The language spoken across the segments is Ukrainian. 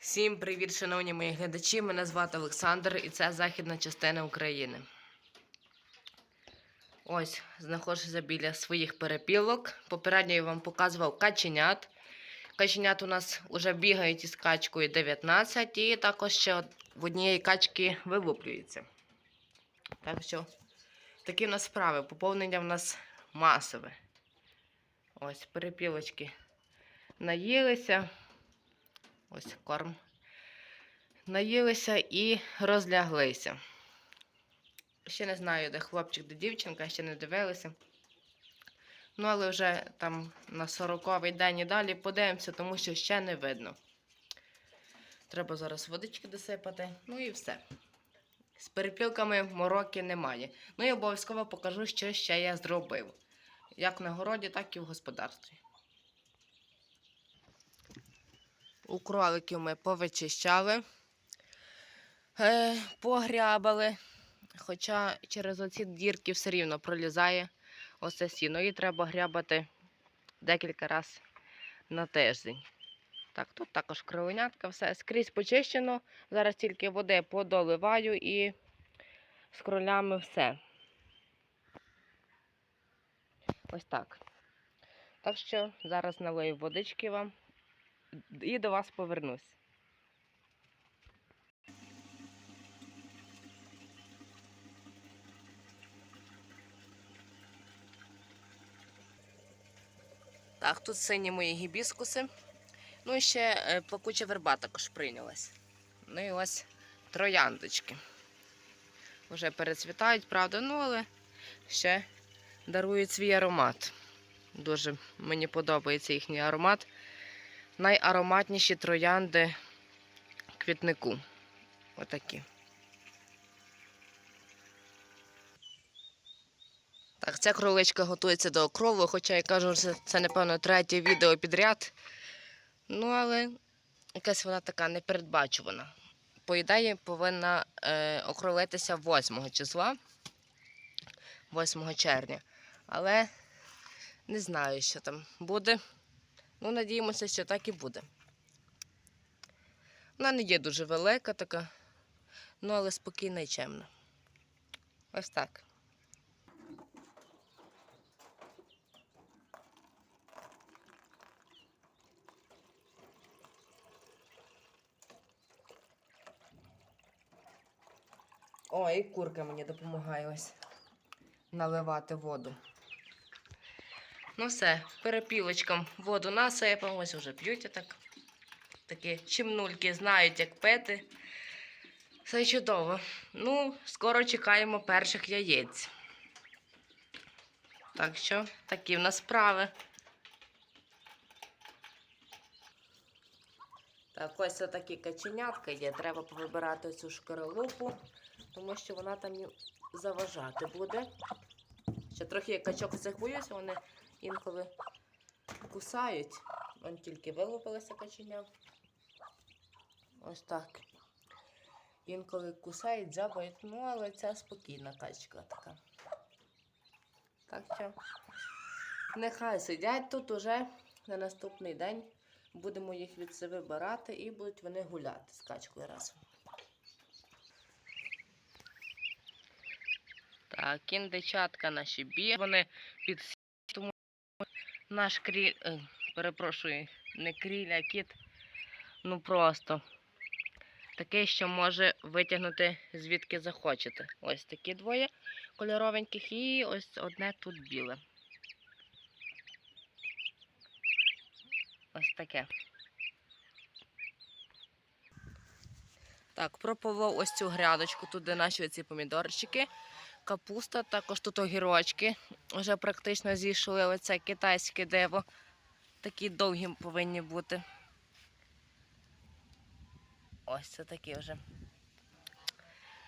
Всім привіт, шановні мої глядачі. Мене звати Олександр і це західна частина України. Ось, знаходжуся біля своїх перепілок. Попередньо я вам показував каченят. Каченят у нас вже бігають із качкою 19, і також ще в однієї качки вилуплюється. Так що такі в нас справи. Поповнення в нас масове. Ось, перепілочки наїлися. Ось корм. Наїлися і розляглися. Ще не знаю, де хлопчик, де дівчинка, ще не дивилися. Ну, але вже там на 40-й день і далі подивимося, тому що ще не видно. Треба зараз водички досипати. Ну і все. З перепілками мороки немає. Ну і обов'язково покажу, що ще я зробив. Як на городі, так і в господарстві. У кроликів ми повичищали, е, погрябали, хоча через оці дірки все рівно пролізає оце сіно. І треба грябати декілька разів на тиждень. Так, тут також кровенятка, все скрізь почищено. Зараз тільки води подоливаю і з кролями все. Ось так. Так що зараз налию водички вам і до вас повернусь. Так, тут сині мої гібіскуси. Ну і ще е, плакуча верба також прийнялась. Ну і ось трояндочки. Вже перецвітають, правда, ну але ще дарують свій аромат. Дуже мені подобається їхній аромат найароматніші троянди квітнику. Отакі. Так, ця кроличка готується до окрову, хоча я кажу, що це, напевно, третє відео підряд. Ну, але якась вона така непередбачувана. По ідеї повинна е, окровитися 8 числа, 8 червня. Але не знаю, що там буде. Ну, надіємося, що так і буде. Вона не є дуже велика така, ну але спокійна і чемна. Ось так. О, і курка мені допомагає ось наливати воду. Ну все, перепілочкам воду насипав, ось вже п'ють так. Такі чимнульки знають, як пити. Все чудово. Ну, скоро чекаємо перших яєць. Так що, такі в нас справи. Так, ось такі каченятка є. Треба повибирати цю шкаралупу, тому що вона там заважати буде. Ще трохи качок цих боюся, вони інколи кусають. Вон тільки вилупилися каченя. Ось так. Інколи кусають, дзябають, ну але ця спокійна качка така. Так що нехай сидять тут уже на наступний день. Будемо їх від себе вибирати і будуть вони гуляти з качкою разом. Так, кіндичатка наші б'є. Вони під наш крі... е, перепрошую, не кріль, а кіт. Ну просто такий, що може витягнути звідки захочете. Ось такі двоє кольоровеньких і ось одне тут біле. Ось таке. Так, прополов ось цю грядочку, тут де наші оці помідорчики, капуста, також тут огірочки. Вже практично зійшли оце китайське диво. Такі довгі повинні бути. Ось це такі вже.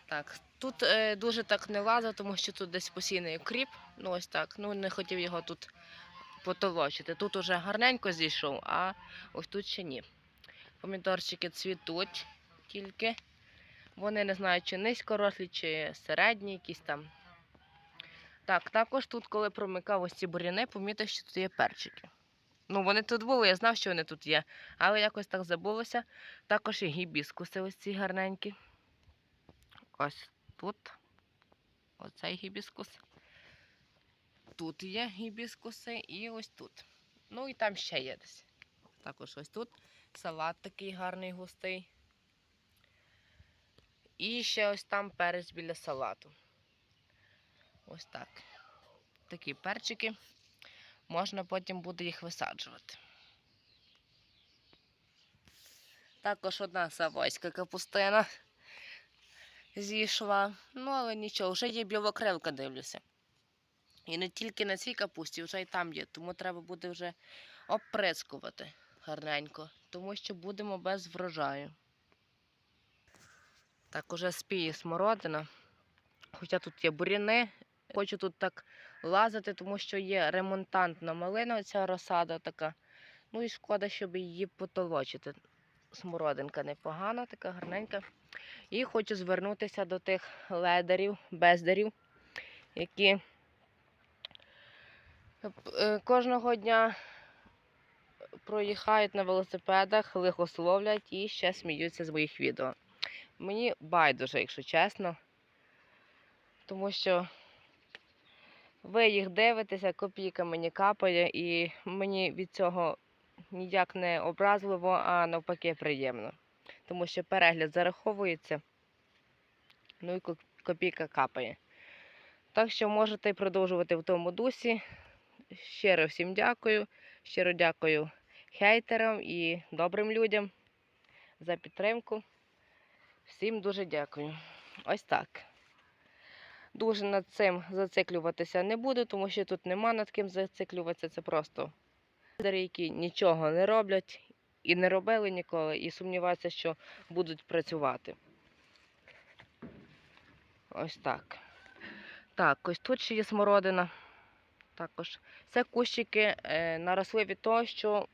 Так, тут е, дуже так не лазить, тому що тут десь постійний укріп. Ну ось так. Ну не хотів його тут потолочити. Тут уже гарненько зійшов, а ось тут ще ні. Помідорчики цвітуть тільки. Вони не знаю, чи низькорослі, чи середні якісь там. Так, також тут, коли промикав ось ці буряни, помітив, що тут є перчики. Ну, вони тут були, я знав, що вони тут є. Але якось так забулося. Також і гібіскуси ось ці гарненькі. Ось тут. Оцей гібіскус. Тут є гібіскуси і ось тут. Ну і там ще є десь. Також ось тут. Салат такий гарний густий. І ще ось там перець біля салату. Ось так. Такі перчики. Можна потім буде їх висаджувати. Також одна савойська капустина зійшла. Ну, але нічого, вже є білокрилка, дивлюся. І не тільки на цій капусті, вже й там є, тому треба буде вже оприскувати гарненько, тому що будемо без врожаю. Так, уже спіє смородина. Хоча тут є буряни. Хочу тут так лазити, тому що є ремонтантна малина, ця розсада така. Ну і шкода, щоб її потолочити. Смородинка непогана, така гарненька. І хочу звернутися до тих ледарів, бездарів, які е, кожного дня проїхають на велосипедах, лихословлять і ще сміються з моїх відео. Мені байдуже, якщо чесно. Тому що ви їх дивитеся, копійка мені капає, і мені від цього ніяк не образливо, а навпаки приємно. Тому що перегляд зараховується, ну і копійка капає. Так що можете продовжувати в тому дусі. Щиро всім дякую. Щиро дякую хейтерам і добрим людям за підтримку. Всім дуже дякую. Ось так. Дуже над цим зациклюватися не буду, тому що тут нема над ким зациклюватися. Це просто лідери, які нічого не роблять і не робили ніколи, і сумніваються, що будуть працювати. Ось так. Так, ось тут ще є смородина. Також. Це кущики е, наросли від того, що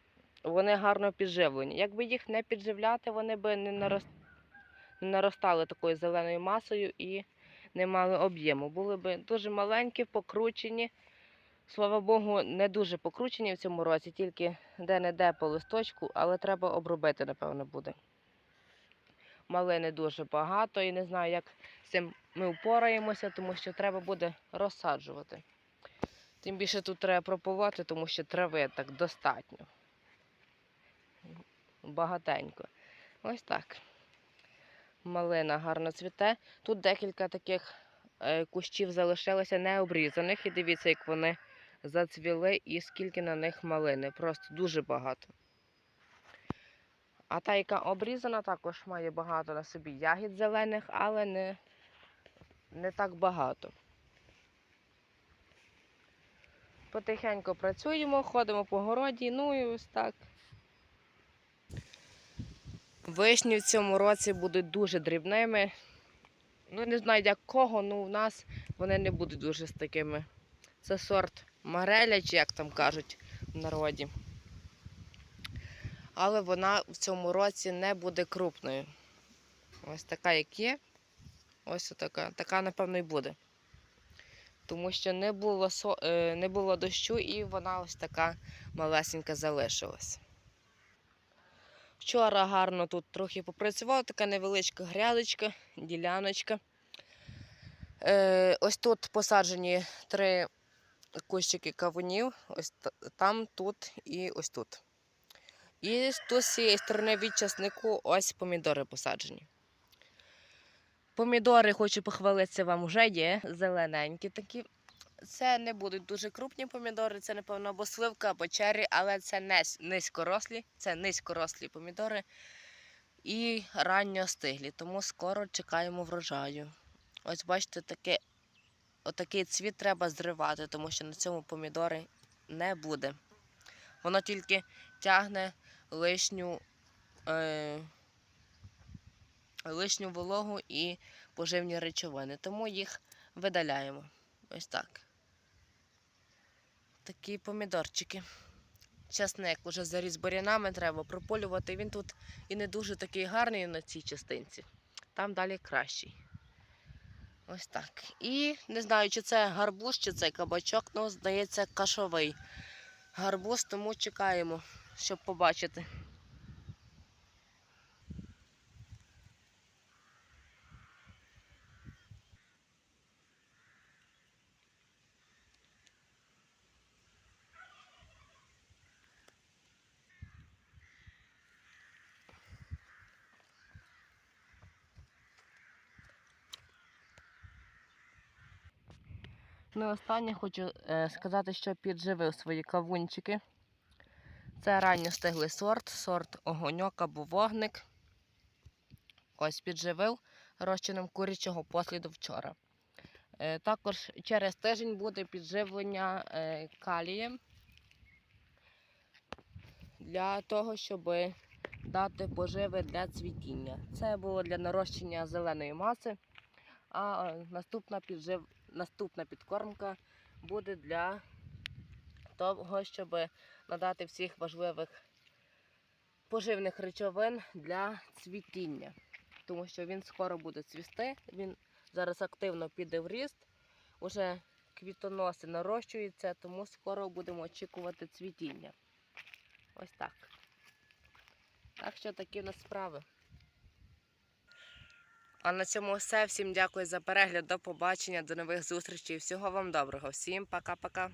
вони гарно підживлені. Якби їх не підживляти, вони би не, нарос... наростали такою зеленою масою і не мали об'єму. Були б дуже маленькі, покручені. Слава Богу, не дуже покручені в цьому році, тільки де-не-де по листочку, але треба обробити, напевно, буде. Малини дуже багато і не знаю, як з цим ми впораємося, тому що треба буде розсаджувати. Тим більше тут треба прополоти, тому що трави так достатньо. Багатенько. Ось так. Малина гарно цвіте. Тут декілька таких е, кущів залишилося необрізаних. І дивіться, як вони зацвіли і скільки на них малини. Просто дуже багато. А та, яка обрізана, також має багато на собі ягід зелених, але не, не так багато. Потихеньку працюємо, ходимо по городі, ну і ось так. Вишні в цьому році будуть дуже дрібними. Ну, не знаю якого, ну у нас вони не будуть дуже з такими. Це сорт Мареля, чи як там кажуть в народі. Але вона в цьому році не буде крупною. Ось така, як є. Ось така. Така, напевно, і буде. Тому що не було, е, не було дощу і вона ось така малесенька залишилась. Вчора гарно тут трохи попрацював, така невеличка грядочка, діляночка. Е, ось тут посаджені три кущики кавунів, ось там, тут і ось тут. І тут з цієї сторони від часнику ось помідори посаджені. Помідори, хочу похвалитися вам, вже є зелененькі такі. Це не будуть дуже крупні помідори, це, напевно, або сливка, або черрі, але це не низькорослі, це низькорослі помідори і ранньо стиглі, тому скоро чекаємо врожаю. Ось бачите, таке, отакий цвіт треба зривати, тому що на цьому помідори не буде. Воно тільки тягне лишню, е, лишню вологу і поживні речовини, тому їх видаляємо. Ось так. Такі помідорчики. Часник уже заріз бурянами треба прополювати. Він тут і не дуже такий гарний на цій частинці. Там далі кращий. Ось так. І не знаю, чи це гарбуз, чи це кабачок, ну, здається, кашовий гарбуз, тому чекаємо, щоб побачити. Ну і останнє хочу е, сказати, що підживив свої кавунчики. Це ранньостиглий сорт, сорт огоньок або вогник. Ось підживив розчином курячого посліду вчора. Е, також через тиждень буде підживлення е, калієм для того, щоб дати поживи для цвітіння. Це було для нарощення зеленої маси, а наступна піджив... наступна підкормка буде для того, щоб надати всіх важливих поживних речовин для цвітіння. Тому що він скоро буде цвісти, він зараз активно піде в ріст, уже квітоноси нарощуються, тому скоро будемо очікувати цвітіння. Ось так. Так що такі в нас справи. А на цьому все. Всім дякую за перегляд. До побачення, до нових зустрічей. Всього вам доброго. Всім пока-пока.